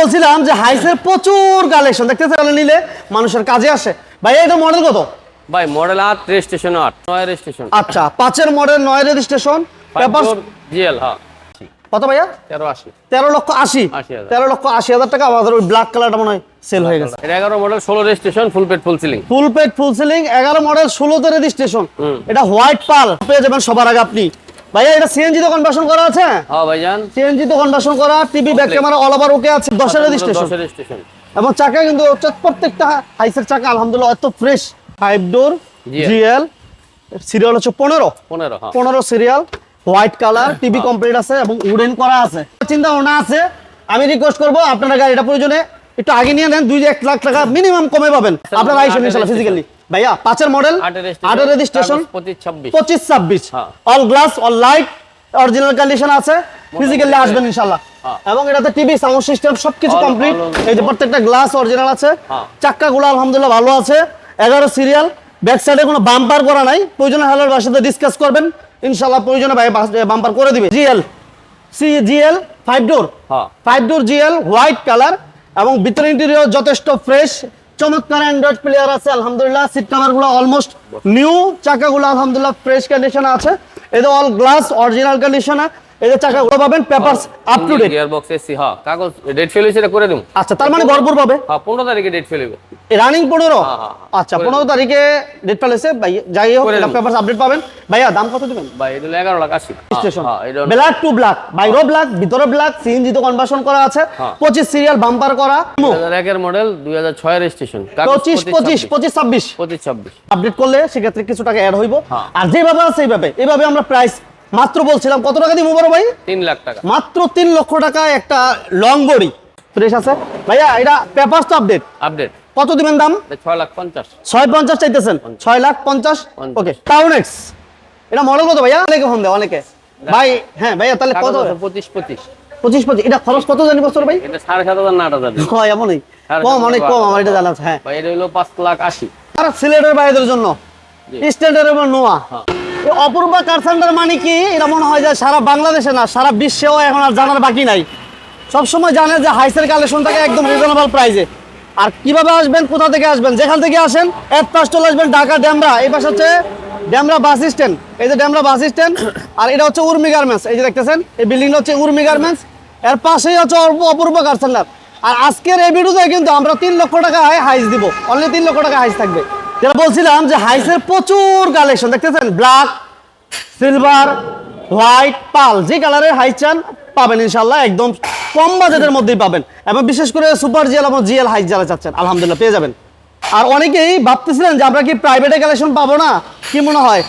বলছিলাম যে হাইসের প্রচুর কালেকশন দেখতে তাহলে নিলে মানুষের কাজে আসে। ভাই এটা মডেল কত? ভাই মডেল আট রেজিস্ট্রেশন আট নয় রেজিস্ট্রেশন আচ্ছা পাঁচের মডেল নয় রেজিস্ট্রেশন পেপার জিএল হ্যাঁ। কত ভাইয়া? তেরো আশি। তেরো লক্ষ আশি। তেরো লক্ষ আশি হাজার টাকা আমাদের ওই ব্ল্যাক কালারটা মনে হয় সেল হয়ে গেছে। এটা এগারো মডেল ষোলো registration full paid full sealing full paid full sealing এগারো মডেল ষোলোতে রেজিস্ট্রেশন। এটা হোয়াইট পাল পেয়ে যাবেন সবার আগে আপনি। ভাইয়া এটা সিএনজি তো কনভার্সন করা আছে? হ্যাঁ ভাইজান। সিএনজি তো কনভার্সন করা TV back camera all over okay আছে? দশের রেজিস্ট্রেশন দশের রেজিস্ট্রেশন এবং চাকা কিন্তু প্রত্যেকটা হাইসের চাকা আলহামদুলিল্লাহ এত fresh five door GL serial হচ্ছে পনেরো। পনেরো হ্যাঁ। পনেরো serial white colour TV complete আছে এবং উডেন করা আছে। চিন্তা ভাবনা আছে? আমি রিকোয়েস্ট করব আপনারা গাড়িটা প্রয়োজনে একটু আগে নিয়ে নেন দুই এক লাখ টাকা মিনিমাম কমে পাবেন। আপনারা আইসেন ইনশাল্লাহ ফিজিক্যালি ভাইয়া পাঁচের মডেল আটের রেজিস্ট্রেশন পঁচিশ ছাব্বিশ। All glass all light original condition আছে। ফিজিক্যালি আসবেন ইনশাল্লাহ হ্যাঁ। এবং এটাতে টিভি সাউন্ড সিস্টেম সবকিছু কমপ্লিট এই যে প্রত্যেকটা গ্লাস অরিজিনাল আছে। হ্যাঁ। চাক্কাগুলো আলহামদুলিল্লাহ ভালো আছে। এগারো সিরিয়াল ব্যাক সাইডে কোনো বাম্পার করা নাই। প্রয়োজনে হ্যালোর বাসাতে ডিসকাস করবেন। ইনশাল্লাহ প্রয়োজনে ভাই বাম্পার করে দিবে। GL C GL five door হ্যাঁ। Five door GL white colour এবং ভিতরে ইন্টেরিয়র যথেষ্ট ফ্রেশ চমৎকার অ্যান্ড্রয়েড প্লেয়ার আছে, আলহামদুলিল্লাহ। সিট কাভারগুলো অলমোস্ট নিউ চাকাগুলো আলহামদুলিল্লাহ ফ্রেশ কন্ডিশনে আছে। এদের অল গ্লাস অরিজিনাল কন্ডিশনে এদের চাকাগুলো পাবেন papers up to date gear AC হ্যাঁ কাগজ ডেট ফেল এটা করে দিন আচ্ছা তার মানে ভরপুর পাবে? হ্যাঁ পনেরো তারিখে ডেট ফেল হবে রানিং হ্যাঁ, হ্যাঁ, হ্যাঁ। আচ্ছা পনেরো তারিখে ডেট ফেলেছে ভাই যাই হোক এটা পেপারস আপডেট পাবেন। ভাইয়া দাম কত দিবেন? ভাই এটা হলো এগারো লাখ আশি। স্টেশন হ্যাঁ ব্ল্যাক টু ব্ল্যাক ব্ল্যাক ভিতরে ব্ল্যাক সিএনজি তো কনভার্সন করা আছে। হ্যাঁ। পঁচিশ সিরিয়াল বাম্পার করা। দুই হাজার একের মডেল দুই হাজার ছয় রেজিস্ট্রেশন পঁচিশ পঁচিশ পঁচিশ ছাব্বিশ। পঁচিশ ছাব্বিশ। আপডেট করলে সেক্ষেত্রে কিছু টাকা অ্যাড হইব। হ্যাঁ। আর যেভাবে আছে এইভাবে। এইভাবে আমরা প্রাইস মাত্র বলছিলাম কত টাকা দিব বড় ভাই? তিন লাখ টাকা। মাত্র তিন লক্ষ টাকা একটা লং বডি ফ্রেশ আছে? ভাইয়া এটা পেপার তো আপডেট আপডেট কত দিবেন দাম? ছয় লাখ পঞ্চাশ। ছয় পঞ্চাশ চাইতেছেন? ছয় লাখ পঞ্চাশ। ওকে টাউন এক্স এটা মডেল কত ভাইয়া? অনেকে ফোন দেয় অনেকে। ভাই হ্যাঁ ভাইয়া তাহলে কত? পঁচিশ পঁচিশ। পঁচিশ পঁচিশ। এটা খরচ কত জানি বছর ভাই? এটা সাড়ে সাত হাজার না আট হাজার। হয় এমনই। কম অনেক কম আমার এটা জানা হ্যাঁ। ভাই এটা হলো পাঁচ লাখ আশি। আর সিলেটের বাইরের জন্য। স্ট্যান্ডার্ড এবং নোয়া। হ্যাঁ। অপূর্ব কার সেন্টার মানে কি? এটা মনে হয় যে সারা বাংলাদেশে না, সারা বিশ্বেও এখন আর জানার বাকি নাই। সবসময় জানে যে হাইসের কালেকশন থাকে একদম রিজনেবল প্রাইসে আর কীভাবে আসবেন, কোথা থেকে আসবেন? যেখান থেকে আসেন, এক পাশ আসবেন ঢাকা ড্যামরা, এই পাশে হচ্ছে ড্যামরা বাস স্ট্যান্ড। এই যে ড্যামরা বাস স্ট্যান্ড, আর এটা হচ্ছে উর্মি গার্মেন্টস। এই যে দেখতেছেন, এই বিল্ডিংটা হচ্ছে উর্মি গার্মেন্টস। এর পাশেই হচ্ছে অপূর্ব কার সেন্টার আর আজকের এই ভিডিওতে কিন্তু আমরা তিন লক্ষ টাকা হাইস দিব। অনলি তিন লক্ষ টাকা হাইস থাকবে। যেটা বলছিলাম যে হাইসের প্রচুর কালেকশন দেখতেছেন? ব্ল্যাক সিলভার হোয়াইট পাল যে কালারের হাই চান পাবেন ইনশাল্লাহ একদম কম বাজেটের মধ্যেই পাবেন। এবং বিশেষ করে সুপার জিএল এবং জিএল হাইট যারা চাচ্ছেন, আলহামদুলিল্লাহ, পেয়ে যাবেন। আর অনেকেই ভাবতেছিলেন যে আমরা কি প্রাইভেটে কালেকশন পাবো না? কি মনে হয়?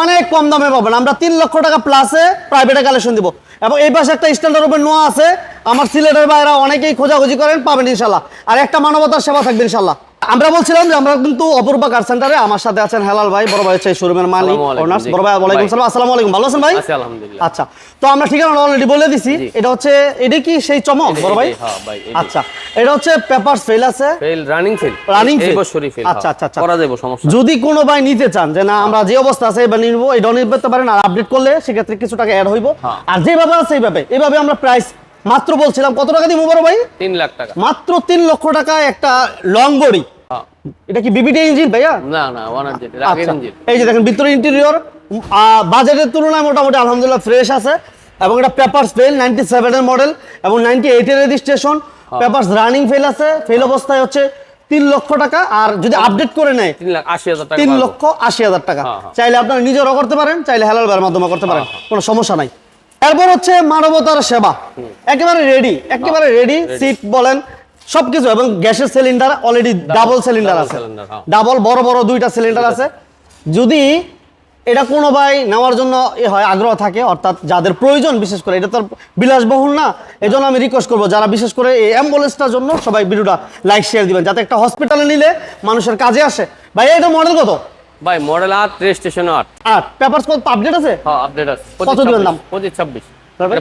অনেক কম দামে পাবেন। আমরা তিন লক্ষ টাকা প্লাসে প্রাইভেটে কালেকশন দিব। এবং এই পাশে একটা স্ট্যান্ডার্ড উপর নোয়া আছে। আমার সিলেটের বাইরে অনেকেই খোঁজাখুঁজি করেন, পাবেন ইনশাল্লাহ আর একটা মানবতার সেবা থাকবে ইনশাল্লাহ আমরা বলছিলাম যে আমরা কিন্তু অপূর্বা কার সেন্টারে আমার সাথে আছেন হেলাল ভাই বড় ভাই হচ্ছে শোরুমের মালিক ওনার্স বড় ভাই ওয়ালাইকুম। সালাম আসসালামু আলাইকুম। ভালো আছেন ভাই? আছে আলহামদুলিল্লাহ। আচ্ছা তো আমরা ঠিকানা অলরেডি বলে দিছি। এটা হচ্ছে এটা কি সেই চমক বড় ভাই? হ্যাঁ, ভাই, আচ্ছা এটা হচ্ছে পেপার ফেল আছে। ফেল রানিং ফেল এই fail? বছরই ফেল আচ্ছা, আচ্ছা, আচ্ছা। করা যাবে সমস্যা যদি কোনো ভাই নিতে চান যে না আমরা যে অবস্থা আছে এবার নিব এটাও নিতে পারেন আর আপডেট করলে সেক্ষেত্রে কিছু টাকা অ্যাড হইব। হ্যাঁ। আর যেভাবে আছে এইভাবে। এইভাবে আমরা প্রাইস মাত্র বলছিলাম কত টাকা দিব বড় ভাই? তিন লাখ টাকা। মাত্র তিন লক্ষ টাকা একটা লং বডি হ্যাঁ। এটা কি বিবিটি ইঞ্জিন ভাইয়া? না না ওয়ান আগের আচ্ছা, ইঞ্জিন এই যে দেখেন ভিতরে ইন্টেরিয়র বাজেটের তুলনায় মোটামুটি আলহামদুলিল্লাহ ফ্রেশ আছে এবং এটা পেপারস ফেল নাইনটি সেভেনের মডেল এবং নাইনটি এইটের রেজিস্ট্রেশন পেপারস রানিং ফেল আছে ফেল অবস্থায় হচ্ছে তিন লক্ষ টাকা আর যদি আপডেট করে নেয় তিন। লক্ষ আশি হাজার টাকা। হ্যাঁ, হ্যাঁ। চাইলে আপনারা নিজেরও করতে পারেন চাইলে হেলাল ভাইয়ের মাধ্যমে করতে পারেন হ্যাঁ, কোনো সমস্যা নাই। এরপর হচ্ছে মানবতার সেবা। একেবারে রেডি একেবারে রেডি সিট বলেন সবকিছু এবং গ্যাসের সিলিন্ডার অলরেডি ডাবল সিলিন্ডার আছে। হ্যাঁ। ডাবল বড় বড় দুইটা সিলিন্ডার আছে। যদি এটা কোনো ভাই নেওয়ার জন্য এ হয় আগ্রহ থাকে অর্থাৎ যাদের প্রয়োজন বিশেষ করে এটা তো বিলাসবহুল না এই জন্য আমি রিকোয়েস্ট করব যারা বিশেষ করে এই অ্যাম্বুলেন্সটার জন্য সবাই ভিডিওটা লাইক শেয়ার দিবেন যাতে একটা হসপিটালে নিলে মানুষের কাজে আসে। ভাই এটা মডেল কত? ভাই মডেল আট রেজিস্ট্রেশন আট। আর পেপারস কত? আপডেট আছে? হ্যাঁ আপডেট আছে। কত দিবেন দাম? পঁচিশ ছাব্বিশ।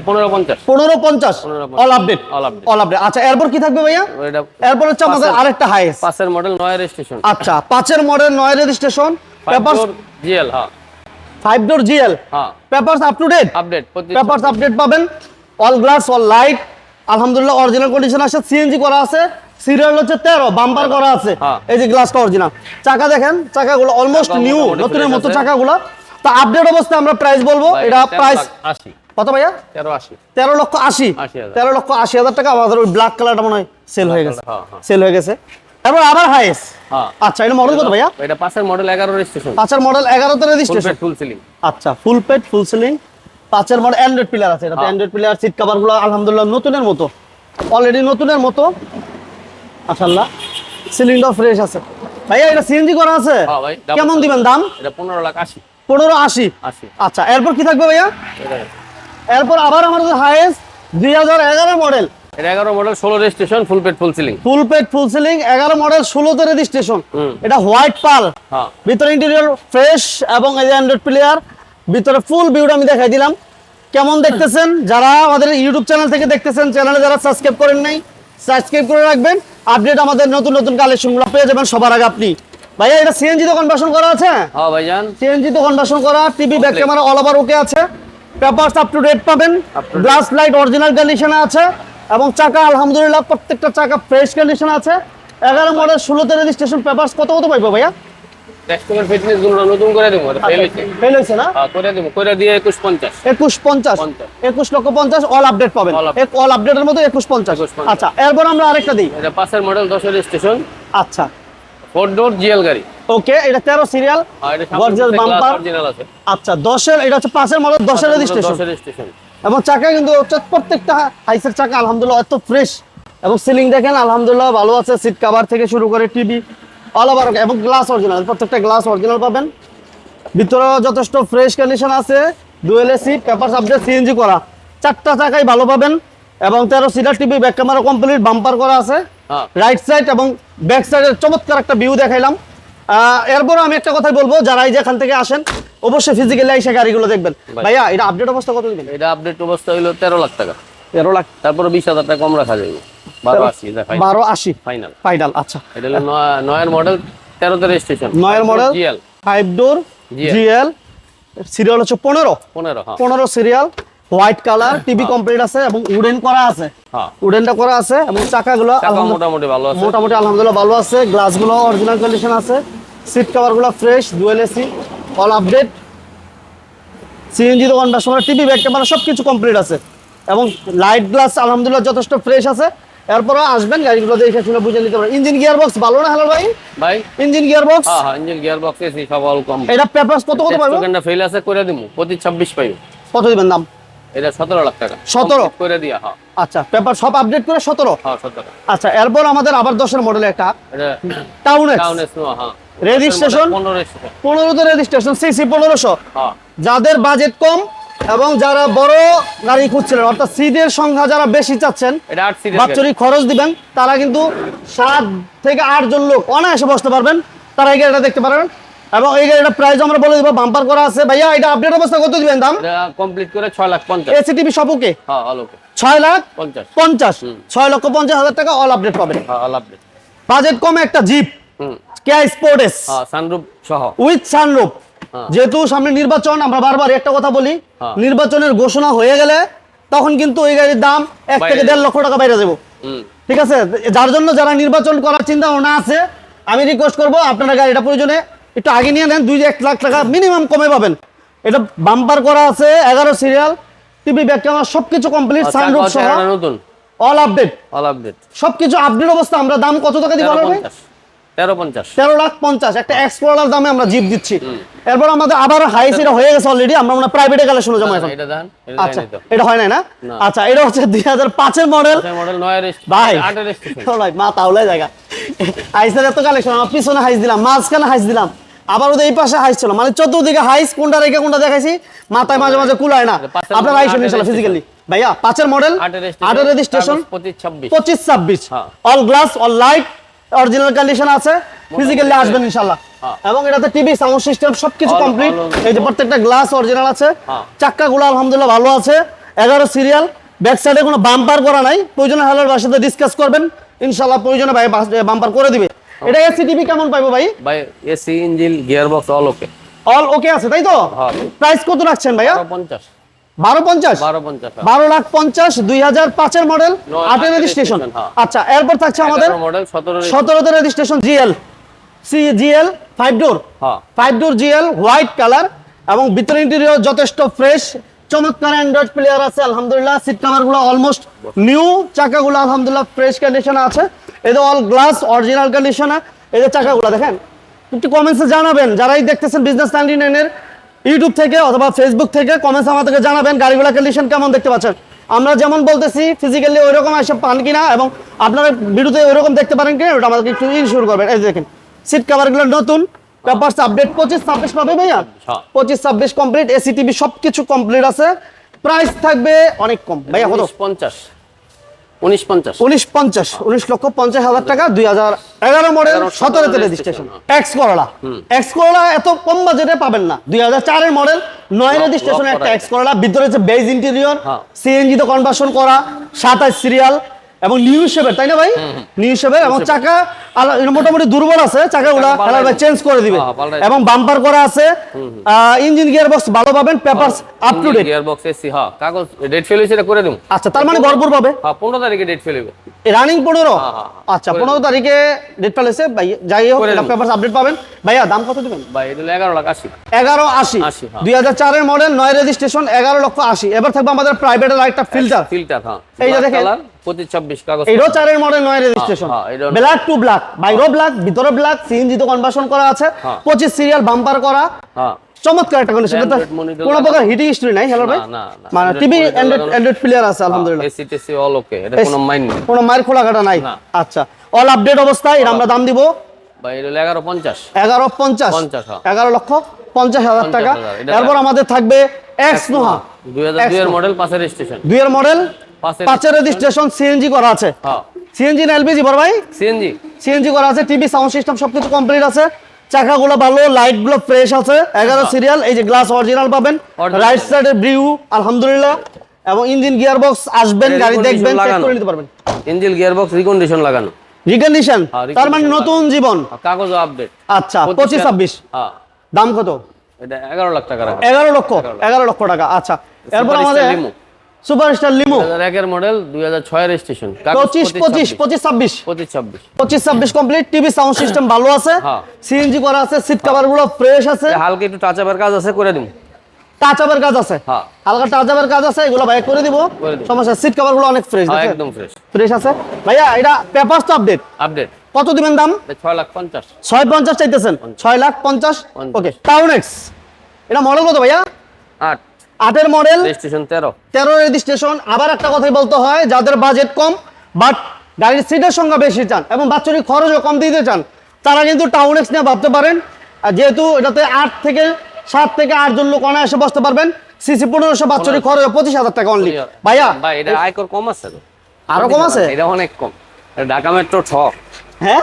পনেরো পঞ্চাশ। পনেরো পঞ্চাশ। 15 অল আপডেট অল আপডেট আচ্ছা এরপর কি থাকবে ভাইয়া? এরপর হচ্ছে আমাদের আরেকটা হাইস পাঁচের মডেল নয় রেজিস্ট্রেশন আচ্ছা পাঁচের মডেল নয় রেজিস্ট্রেশন পেপারস জিএল হ্যাঁ। ফাইভ ডোর জিএল হ্যাঁ। Papers up to date update papers update পাবেন। অল গ্লাস অল লাইট আলহামদুলিল্লাহ অরিজিনাল কন্ডিশন আছে সিএনজি করা আছে। সিরিয়াল হচ্ছে তেরো বাম্পার করা আছে। হ্যাঁ। এই যে গ্লাসটা অরিজিনাল চাকা দেখেন চাকাগুলো অলমোস্ট নিউ নতুনের মতো। চাকাগুলো। তো আপডেট অবস্থায় আমরা প্রাইস বলব। এটা প্রাইস আশি। কত ভাইয়া? তেরো আশি। তেরো লক্ষ আশি। তেরো লক্ষ আশি হাজার টাকা আমাদের ওই ব্ল্যাক কালারটা মনে হয় সেল হয়ে গেছে। হ্যাঁ, হ্যাঁ। সেল হয়ে গেছে। তারপর আবার হাইস হ্যাঁ। আচ্ছা এটা মডেল কত ভাইয়া? এটা পাঁচের মডেল এগারো রেজিস্ট্রেশন পাঁচের মডেল এগারোতে রেজিস্ট্রেশন ফুল সিলিং আচ্ছা ফুল পেড ফুল সিলিং পাঁচের মডেল অ্যান্ড্রয়েড প্লেয়ার আছে। এটা হ্যাঁ। অ্যান্ড্রয়েড প্লেয়ার সিট কভারগুলো আলহামদুলিল্লাহ নতুনের মতো। অলরেডি নতুনের মতো। মাশাআল্লাহ। সিলিংটাও ফ্রেশ আছে। ভাইয়া এটা সিএনজি করা আছে? হ্যাঁ কেমন দিবেন দাম? এটা পনেরো লাখ আশি। পনেরো আশি। আচ্ছা এরপর কি থাকবে ভাইয়া? এরপর আবার আমাদের হাইয়েস্ট দুই হাজার এগারো মডেল এটা এগারো মডেল ষোলো registration full paid full ceiling full paid full ceiling এগারো মডেল ষোলোতে রেজিস্ট্রেশন। এটা হোয়াইট পাল ভিতরে ইন্টেরিয়র ফ্রেশ এবং এই অ্যান্ড্রয়েড প্লেয়ার ভিতরে ফুল ভিউটা আমি দেখাই দিলাম। কেমন দেখতেছেন? যারা আমাদের ইউটিউব চ্যানেল থেকে দেখতেছেন চ্যানেলে যারা সাবস্ক্রাইব করেন নাই সাবস্ক্রাইব করে রাখবেন। আপডেট আমাদের নতুন নতুন কালেকশনগুলো পেয়ে যাবেন সবার আগে আপনি। ভাইয়া এটা সিএনজি তো কনভার্সন করা আছে? হ্যাঁ ভাইজান। সিএনজি তো কনভার্সন করা TV back camera all over okay আছে। পেপারস আপ টু ডেট পাবেন। গ্লাস লাইট অরিজিনাল কন্ডিশনে আছে এবং চাকা আলহামদুলিল্লাহ প্রত্যেকটা চাকা ফ্রেশ কন্ডিশন আছে। এগারো মডেল ষোলোতে রেজিস্ট্রেশন পেপারস কত কত পাইবো ভাইয়া? টেক্সটের ফিটনেসগুলো নতুন করে দেবো এটা ফেল হয়েছে। না? হ্যাঁ করে দেবো করে দিয়ে একুশ পঞ্চাশ। একুশ পঞ্চাশ। একুশ লক্ষ পঞ্চাশ অল আপডেট পাবেন। অল আপডেটের মধ্যে একুশ পঞ্চাশ। আচ্ছা এরপর আমরা আরেকটা দিই। এটা পাঁচের মডেল দশের রেজিস্ট্রেশন আচ্ছা। ফোর ডোর জিএল গাড়ি। ওকে এটা তেরো সিরিয়াল। অরিজিনাল আছে। আচ্ছা দশের এটা হচ্ছে মডেল দশের রেজিস্ট্রেশন দশের রেজিস্ট্রেশন এবং চাকা কিন্তু হচ্ছে প্রত্যেকটা হাইসের চাকা আলহামদুলিল্লাহ এত ফ্রেশ এবং সিলিং দেখেন আলহামদুলিল্লাহ ভালো আছে সিট কভার থেকে শুরু করে টিভি অল ওভার এবং গ্লাস অরিজিনাল প্রত্যেকটা গ্লাস অরিজিনাল পাবেন। ভিতরে যথেষ্ট ফ্রেশ কন্ডিশন আছে dual AC paper subject CNG করা। চারটা চাকাই ভালো পাবেন এবং তেরো seater TV back camera complete bumper করা আছে। হ্যাঁ। রাইট সাইড এবং ব্যাক সাইডের চমৎকার একটা ভিউ দেখাইলাম। আহ, এরপর আমি একটা কথা বলব যারা এই যে এখান থেকে আসেন অবশ্যই ফিজিক্যালি এসে গাড়িগুলো দেখবেন। ভাইয়া এটা আপডেট অবস্থা কত দিবেন? এটা আপডেট অবস্থা হইল তেরো লাখ টাকা। তেরো লাখ। তারপরে বিশ হাজার টাকা কম রাখা যাবে বারো আশি বারো আশি। ফাইনাল ফাইনাল আচ্ছা। এটা হলো নয়- নয়ের মডেল তেরোতে রেজিস্ট্রেশন নয়ের model? GL five door GL serial হচ্ছে পনেরো। পনেরো হ্যাঁ। পনেরো serial white colour TV complete আছে এবং উডেন করা আছে। হ্যাঁ। উডেনটা করা আছে এবং চাকাগুলো মোটামুটি ভালো আছে। মোটামুটি আলহামদুলিল্লাহ ভালো আছে। গ্লাসগুলো অরিজিনাল কন্ডিশন আছে। Seat কভারগুলো fresh dual AC all update CNG দোকান বা সময় টিভি ব্যাগ ক্যামেরা সব কিছু কমপ্লিট আছে। এবং লাইট গ্লাস আলহামদুলিল্লাহ যথেষ্ট ফ্রেশ আছে। এরপরে আসবেন গাড়িগুলো দেখে শুনে বুঝে নিতে পারেন ইঞ্জিন গিয়ার বক্স ভালো না হ্যালো ভাই? ভাই? ইঞ্জিন গিয়ার বক্স হ্যাঁ হ্যাঁ ইঞ্জিন গিয়ার বক্স এসি সব অল কম এটা পেপারস কত কত পাবো সেকেন্ডটা ফেল আছে করে দিমু। প্রতি ছাব্বিশ পাইবে। কত দিবেন দাম? এটা সতেরো লাখ টাকা। 17? করে দিয়া হ্যাঁ। আচ্ছা পেপার সব আপডেট করে সতেরো? হ্যাঁ আচ্ছা এরপর আমাদের আবার মডেল একটা এটা টাউন হ্যাঁ। রেজিস্ট্রেশন সিসি হ্যাঁ। যাদের বাজেট কম এবং যারা বড় গাড়ি খুঁজছিলেন অর্থাৎ সিটের সংখ্যা যারা বেশি চাচ্ছেন এটা বাৎসরিক খরচ দিবেন তারা কিন্তু সাত থেকে আট জন লোক অনায়াসে বসতে পারবেন। তারা এই গাড়িটা দেখতে পারবেন। এবং এই গাড়িটা প্রাইস আমরা বলে দিব বাম্পার করা আছে। ভাইয়া এটা আপডেট অবস্থা কত দিবেন দাম? এটা কমপ্লিট করে ছয় লাখ পঞ্চাশ। এসি টিভি সব ওকে? হ্যাঁ অল ওকে ছয় লাখ পঞ্চাশ। পঞ্চাশ। ছয় লক্ষ পঞ্চাশ হাজার টাকা অল আপডেট পাবেন। হ্যাঁ অল আপডেট বাজেট কম একটা জিপ হুম। কেয়া স্পোর্টেস হ্যাঁ সানরুপ সহ। উইথ সানরুপ হ্যাঁ। যেহেতু সামনে নির্বাচন আমরা বারবার একটা কথা বলি হ্যাঁ। নির্বাচনের ঘোষণা হয়ে গেলে তখন কিন্তু এই গাড়ির দাম এক থেকে দেড় লক্ষ টাকা বাইরে যাব। ঠিক আছে? যার জন্য যারা নির্বাচন করার চিন্তা ভাবনা আছে আমি রিকোয়েস্ট করব আপনারা গাড়িটা প্রয়োজনে একটু আগে নিয়ে নেন দুই এক লাখ টাকা মিনিমাম কমে পাবেন। এটা বাম্পার করা আছে এগারো সিরিয়াল টিভি ব্যাক ক্যামেরা সবকিছু কমপ্লিট আর সানরুফ সহ। নতুন। অল আপডেট অল আপডেট সবকিছু আপডেট অবস্থা আমরা দাম কত টাকা দিব তেরো বলবেন? তেরো পঞ্চাশ। তেরো লাখ পঞ্চাশ। একটা এক্সপ্লোরার দামে আমরা জিপ দিচ্ছি। এরপর আমাদের আবার হাই সিটা হয়ে গেছে অলরেডি আমরা মনে প্রাইভেটে গেলে শুনে যাব এখন। এটা দেন এটা আচ্ছা এটা হয় না? না। আচ্ছা এটা হচ্ছে দুই হাজার পাঁচের মডেল মডেল ভাই ভাই মা তাহলে জায়গা। হাইসের এত কালেকশন আমার পিছনে হাইস দিলাম মাঝখানে হাইস দিলাম। আবার ওদের এই পাশে হাইস ছিল মানে চতুর্দিকে হাইস কোনটা রেখে কোনটা দেখাইছি? মাথায় মাঝে মাঝে কুলায় না। আপনার আটের ইনশাল্লাহ ফিজিক্যালি ভাইয়া পাঁচের মডেল আটের রেজিস্ট্রেশন পঁচিশ ছাব্বিশ। All glass all light original condition আছে। ফিজিক্যালি আসবেন ইনশাল্লাহ হ্যাঁ। এবং এটাতে টিভি সাউন্ড সিস্টেম সবকিছু কমপ্লিট এই যে প্রত্যেকটা গ্লাস অরিজিনাল আছে। হ্যাঁ। চাক্কাগুলো আলহামদুলিল্লাহ ভালো আছে। এগারো সিরিয়াল ব্যাক সাইডে কোনো বাম্পার করা নাই। প্রয়োজনে হালার সাথে ডিসকাস করবেন। ইনশাল্লাহ প্রয়োজনে ভাই বাম্পার করে দিবে। এটা এসি টিভি কেমন পাইবো ভাই? ভাই AC engine gear box all okay all okay আছে তাই তো? হ্যাঁ। প্রাইস কত রাখছেন ভাইয়া? তেরো পঞ্চাশ। বারো পঞ্চাশ? বারো হ্যাঁ। বারো লাখ পঞ্চাশ দুই হাজার পাঁচের মডেল আটের রেজিস্ট্রেশন হ্যাঁ। আচ্ছা এরপর থাকছে আমাদের সতেরোতে registration GL C GL five door হ্যাঁ। Five door GL white colour এবং ভিতর ইন্টেরিয়র যথেষ্ট ফ্রেশ চমৎকার অ্যান্ড্রয়েড প্লেয়ার আছে আলহামদুলিল্লাহ। সিট কাভারগুলো অলমোস্ট নিউ চাকাগুলো আলহামদুলিল্লাহ ফ্রেশ কন্ডিশনে আছে। এদের অল গ্লাস অরিজিনাল কন্ডিশনে এই যে চাকাগুলো দেখেন একটু কমেন্টসে জানাবেন। যারাই দেখতেছেন বিজনেস নাইনটি নাইনের ইউটিউব থেকে অথবা ফেসবুক থেকে কমেন্টস আমাদেরকে জানাবেন গাড়িগুলো কন্ডিশন কেমন দেখতে পাচ্ছেন। আমরা যেমন বলতেছি ফিজিক্যালি ওইরকম এসে পান কিনা এবং আপনারা ভিডিওতে ওইরকম দেখতে পারেন কিনা ওটা আমাদেরকে একটু ইনশিওর করবেন। এই দেখেন সিট কাভারগুলো নতুন পেপারস আপডেট পঁচিশ ছাব্বিশ পাবে ভাইয়া? হ্যাঁ। পঁচিশ ছাব্বিশ কমপ্লিট এসি টিভি সবকিছু কমপ্লিট আছে। প্রাইস থাকবে অনেক কম। ভাইয়া কত? পঞ্চাশ। উনিশ পঞ্চাশ। উনিশ পঞ্চাশ উনিশ লক্ষ পঞ্চাশ হাজার টাকা দুই হাজার এগারো model সতেরোতে registration. X Corolla X Corolla এত কম বাজেটে পাবেন না। দুই হাজার চারের মডেল নয় রেজিস্ট্রেশন একটা করা এক্স করলা ভিতরে হচ্ছে বেজ ইন্টেরিয়র হ্যাঁ। সিএনজি তে কনভার্সন করা সাতাশ সিরিয়াল এবং নিউ শেপের তাই না ভাই? নিউ শেপের এবং চাকা মোটামুটি দুর্বল আছে চাকাগুলা চেঞ্জ করে দিবে। এবং বাম্পার করা আছে ইঞ্জিন গিয়ার বক্স ভালো পাবেন papers up to date gear box AC হ্যাঁ কাগজ ডেট ফেল এটা করে দিন আচ্ছা তার মানে ভরপুর পাবে। হ্যাঁ পনেরো তারিখে ডেট ফেল হবে রানিং হ্যাঁ, হ্যাঁ, হ্যাঁ। আচ্ছা পনেরো তারিখে ডেট ফেলেছে ভাই যাই হোক এটা দেবো। পেপার আপডেট পাবেন। ভাইয়া দাম কত দিবেন? বা এটা হলো এগারো লাখ আশি। এগারো আশি। 80, হ্যাঁ। দুই হাজার চারের মডেল নয় রেজিস্ট্রেশন এগারো লক্ষ আশি। এবার থাকবে আমাদের প্রাইভেটের আরেকটা ফিল্টার ফিল্টার হ্যাঁ। এই যে দেখেন। color, পঁচিশ ছাব্বিশ কাগজ এইটাও চারের মডেল নয় রেজিস্ট্রেশন হ্যাঁ, ব্ল্যাক টু ব্ল্যাক বাইরেও ব্ল্যাক ভিতরে ব্ল্যাক সিএনজি তো কনভার্সন করা আছে। হ্যাঁ। পঁচিশ সিরিয়াল বাম্পার করা। হ্যাঁ। চমৎকার একটা কন্ডিশন কোনো প্রকার হিটিং হিস্ট্রি নাই হ্যালো ভাই। মানে টিভি অ্যান্ড্রয়েড অ্যান্ড্রয়েড প্লেয়ার আছে আলহামদুলিল্লাহ। এসি টেসি অল ওকে এটা কোনো মাইন্ড নেই। কোনো মায়ের খোলা কাটা নাই। আচ্ছা অল আপডেট অবস্থায় এর আমরা দাম দিব। এটা 50, হ্যাঁ। লক্ষ পঞ্চাশ হাজার টাকা। 50,000, এরপর আমাদের থাকবে এক্স নোহা দুই হাজার দুই এর মডেল পাশের স্টেশন দুইয়ের মডেল পাঁচের পাঁচের রেজিস্ট্রেশন সিএনজি করা আছে। হ্যাঁ। সিএনজি না এলপিজি বড় ভাই? সিএনজি সিএনজি করা আছে টিভি সাউন্ড সিস্টেম সবকিছু কমপ্লিট আছে। চাকাগুলো ভালো লাইটগুলো ফ্রেশ আছে। এগারো সিরিয়াল এই যে গ্লাস অরিজিনাল পাবেন। রাইট সাইডে ব্রিউ আলহামদুলিল্লাহ। এবং ইঞ্জিন গিয়ার বক্স আসবেন গাড়ি দেখবেন চেক করে নিতে পারবেন। ইঞ্জিল গিয়ার বক্স রিকন্ডিশন লাগানো। রিকন্ডিশন হ্যাঁ, তার মানে নতুন জীবন। আর কাগজও আপডেট আচ্ছা পঁচিশ ছাব্বিশ। হ্যাঁ। দাম কত? এটা এগারো লাখ টাকা রাখা। এগারো লক্ষ। এগারো লক্ষ টাকা আচ্ছা। এরপর আমাদের। Superstar limo. দুই হাজার একের মডেল দুই হাজার ছয়ের স্টেশন পঁচিশ পঁচিশ পঁচিশ ছাব্বিশ। পঁচিশ ছাব্বিশ। পঁচিশ ছাব্বিশ। কমপ্লিট টিভি সাউন্ড সিস্টেম ভালো আছে। হ্যাঁ। সিএনজি করা আছে সিট কভারগুলো ফ্রেশ আছে হালকা একটু টাচ আপের কাজ আছে করে দিন টাচ আপের কাজ আছে। হ্যাঁ। হালকা টাচ আপের কাজ আছে এগুলো ভাই করে দিব। সমস্যা সিট কভারগুলো অনেক ফ্রেশ হ্যাঁ একদম ফ্রেশ ফ্রেশ আছে। ভাইয়া এটা পেপারস তো আপডেট আপডেট কত দিবেন দাম? ছয় লাখ পঞ্চাশ। ছয় পঞ্চাশ চাইতেছেন। ছয় লাখ পঞ্চাশ। পঞ্চাশ। ওকে টাউন এক্স এটা মডেল কত ভাইয়া? আট। আটের মডেল রেজিস্ট্রেশন তেরো। তেরো রেজিস্ট্রেশন। আবার একটা কথাই বলতে হয় যাদের বাজেট কম বাট গাড়ির সিটের সংখ্যা বেশি চান এবং বাচ্চারিক খরচও কম দিতে চান তারা কিন্তু টাউন এক্স নিয়ে ভাবতে পারেন। যেহেতু এটাতে আট থেকে সাত থেকে আট জন লোক অনায়াসে বসতে পারবেন সিসি পনেরোশো বাচ্চারিক খরচ পঁচিশ হাজার টাকা অনলি ভাইয়া ভাই এটা আয়কর কম আছে তো? আরও কম আছে? এটা অনেক কম। ঢাকা মেট্রো ছ। হ্যাঁ?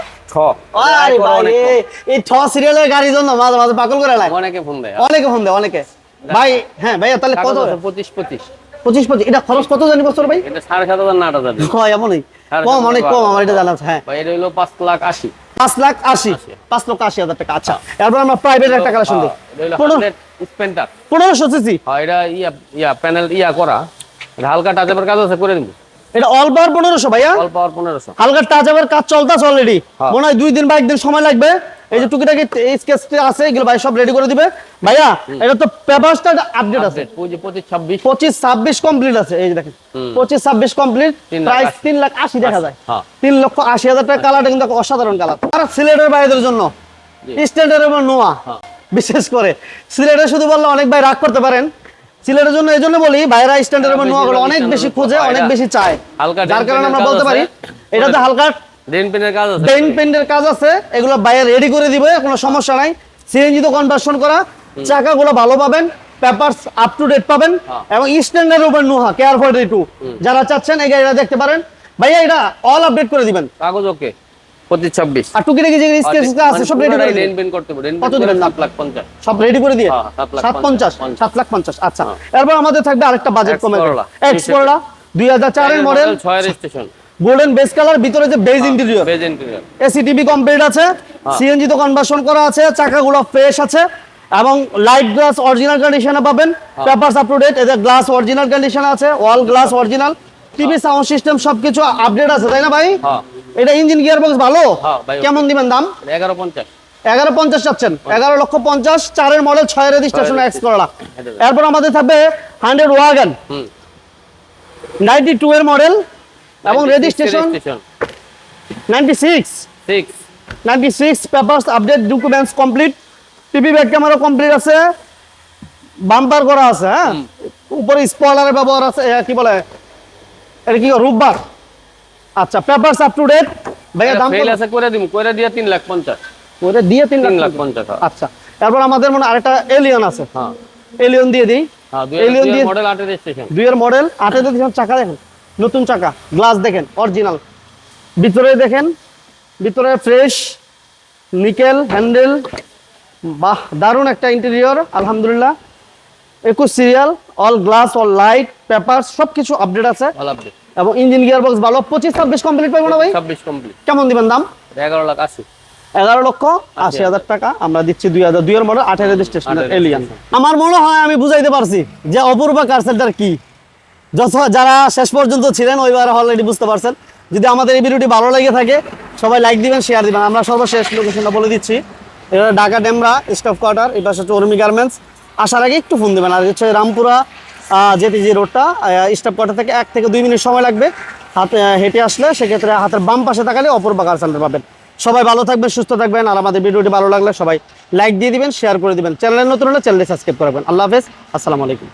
এই ছ সিরিয়ালের গাড়ির জন্য মাঝে মাঝে পাগল করে লাগে। অনেকে ফোন দেয়। অনেকে ফোন দেয় অনেকে। ভাই হ্যাঁ ভাইয়া তাহলে কত? পঁচিশ পঁচিশ। পঁচিশ পঁচিশ। এটা খরচ কত জানি বছর ভাই? এটা সাড়ে সাত হাজার না আট হাজার। হয় এমনই। কম অনেক কম আমার এটা জানা হ্যাঁ। ভাই এটা হলো পাঁচ লাখ আশি। পাঁচ লাখ আশি? পাঁচ লক্ষ আশি হাজার টাকা আচ্ছা। এরপর আমরা প্রাইভেট একটা কালেকশন দিই পনেরোশো সিসি হ্যাঁ এটা ইয়া ইয়া প্যানেল ইয়া করা। হালকা টাচ কাজ আছে করে দিব। এটা অল পাওয়ার পনেরোশো ভাইয়া? অল্প পাওয়ার পনেরোশো। হালকা টাচ কাজ চলতেছে অলরেডি হ্যাঁ। মনে হয় দুই দিন বা একদিন সময় লাগবে। এই যে টুকিটাকি স্কেচ আছে এগুলো ভাই সব রেডি করে দিবে। ভাইয়া এটা তো পেপারসটা আপডেট আছে। আপডেট পঁচিশ পঁচিশ ছাব্বিশ। পঁচিশ ছাব্বিশ কমপ্লিট আছে। এই যে দেখেন পঁচিশ ছাব্বিশ কমপ্লিট তিন প্রাইস আশি। তিন লাখ আশি দেখা যায়। হ্যাঁ। তিন লক্ষ আশি হাজার টাকা কালারটা কিন্তু অসাধারণ কালার আর সিলেটের বাইরের জন্য। স্ট্যান্ডার্ড এবং নোয়া। হ্যাঁ। বিশেষ করে। সিলেটে শুধু বললে অনেক ভাই রাগ করতে পারেন। সিলেটের জন্য এই জন্য বলি ভাইরা স্ট্যান্ডার্ড এবং বেশি নোয়া গুলো ভাগ অনেক বেশি খোঁজে অনেক বেশি চায়। হালকা যার কারণে আমরা বলতে পারি। এটাতে হালকা ড্রেন পেনের কাজ আছে। পেইন্ট পেন্টের কাজ আছে এগুলো বাইরে রেডি করে দিবে কোনো সমস্যা নাই। সিএনজি তো কনভার্সন করা চাকাগুলো ভালো পাবেন পেপারস আপ টু ডেট পাবেন হ্যাঁ। এবং স্ট্যান্ডার্ড উপর নোহা কেয়ার ফর টু যারা চাচ্ছেন এই গাড়িটা দেখতে পারেন। ভাইয়া এটা অল আপডেট করে দিবেন। কাগজ ওকে। আর যে স্কেচ আছে সব রেডি করে ড্রেন করতে হবে ড্রেন কত পেন লাখ পঞ্চাশ। সব রেডি করে দিয়ে? হ্যাঁ, সাত লাখ সাত পঞ্চাশ পঞ্চাশ। সাত লাখ পঞ্চাশ আচ্ছা। এরপর আমাদের থাকবে আরেকটা বাজেট কমে এক্স করলা দুই হাজার চারের মডেল ছয় রেজিস্ট্রেশন গোল্ডেন বেস কালার ভিতরে যে beige interior beige interior AC TV complete আছে। সিএনজি তো কনভার্সন করা আছে চাকাগুলো ফ্রেশ আছে এবং লাইট গ্লাস অরিজিনাল কন্ডিশনে পাবেন। পেপারস আপ টু ডেট এদের গ্লাস অরিজিনাল কন্ডিশন আছে wall glass original TV sound system সবকিছু আপডেট আছে তাই না ভাই? হ্যাঁ। এটা ইঞ্জিন গিয়ার বক্স ভালো? হ্যাঁ, কেমন দিবেন দাম? এগারো পঞ্চাশ। এগারো পঞ্চাশ চাচ্ছেন এগারো লক্ষ পঞ্চাশ চারের মডেল ছয় রেজিস্ট্রেশন এক্স করলা এরপর আমাদের থাকবে হান্ড্রেড ওয়াগান। নাইনটি টু এর মডেল এবং registration ninety six six ninety six papers update documents complete TV back camera complete আছে। বাম্পার করা আছে হ্যাঁ? উপরে স্পয়লারের ব্যবহার আছে কি বলে? এটা কি রূপবার? আচ্ছা পেপার্স আপ টু ডেট ভাইয়া দাম ফেল আছে করে দিব করে দিয়ে তিন লাখ পঞ্চাশ। ওটা দিয়ে তিন তিন লাখ লাখ পঞ্চাশ হ্যাঁ। আচ্ছা তারপর আমাদের মনে আরেকটা এলিয়ন আছে। হ্যাঁ। এলিয়ন দিয়ে দিই। হ্যাঁ দুই Alien দিয়ে- মডেল আটের স্টেশন দুইয়ের মডেল আটে দেখেন চাকা দেখেন। নতুন চাকা গ্লাস দেখেন অরিজিনাল ভিতরে দেখেন ভিতরে ফ্রেশ নিকেল হ্যান্ডেল বাহ দারুণ একটা ইন্টেরিয়র আলহামদুলিল্লাহ। একুশ serial all glass all light paper সব কিছু আপডেট আছে। ভালো আপডেট এবং ইঞ্জিন গিয়ার বক্স ভালো পঁচিশ ছাব্বিশ কমপ্লিট পাবো না ভাই? ছাব্বিশ কমপ্লিট কেমন দিবেন দাম? এগারো লাখ আশি। এগারো লক্ষ আশি হাজার টাকা। আমরা দিচ্ছি দুই হাজার দুইয়ের মডেল আঠারো রেজিস্ট্রেশন আঠারো এলিয়ান আমার মনে হয় আমি বুঝাইতে পারছি যে অপূর্বা কার সেন্টার কি। যারা শেষ পর্যন্ত ছিলেন ওইবার অলরেডি বুঝতে পারছেন। যদি আমাদের এই ভিডিওটি ভালো লেগে থাকে সবাই লাইক দিবেন শেয়ার দিবেন। আমরা সর্বশেষ লোকেশনটা বলে দিচ্ছি। এটা ঢাকা ডেমরা স্টাফ কোয়ার্টার এই পাশে হচ্ছে গার্মেন্টস আসার আগে একটু ফোন দেবেন। আর হচ্ছে রামপুরা যে রোডটা স্টাফ কোয়ার্টার থেকে এক থেকে দুই মিনিট সময় লাগবে। হাতে হেঁটে আসলে সেক্ষেত্রে হাতের বাম পাশে তাকালে অপর কার সেন্টার পাবেন। সবাই ভালো থাকবেন, সুস্থ থাকবেন, আর আমাদের ভিডিওটি ভালো লাগলে সবাই লাইক দিয়ে দিবেন শেয়ার করে দিবেন। চ্যানেলে নতুন হলে চ্যানেলটি সাবস্ক্রাইব করবেন আল্লাহ হাফেজ, আসসালামু আলাইকুম।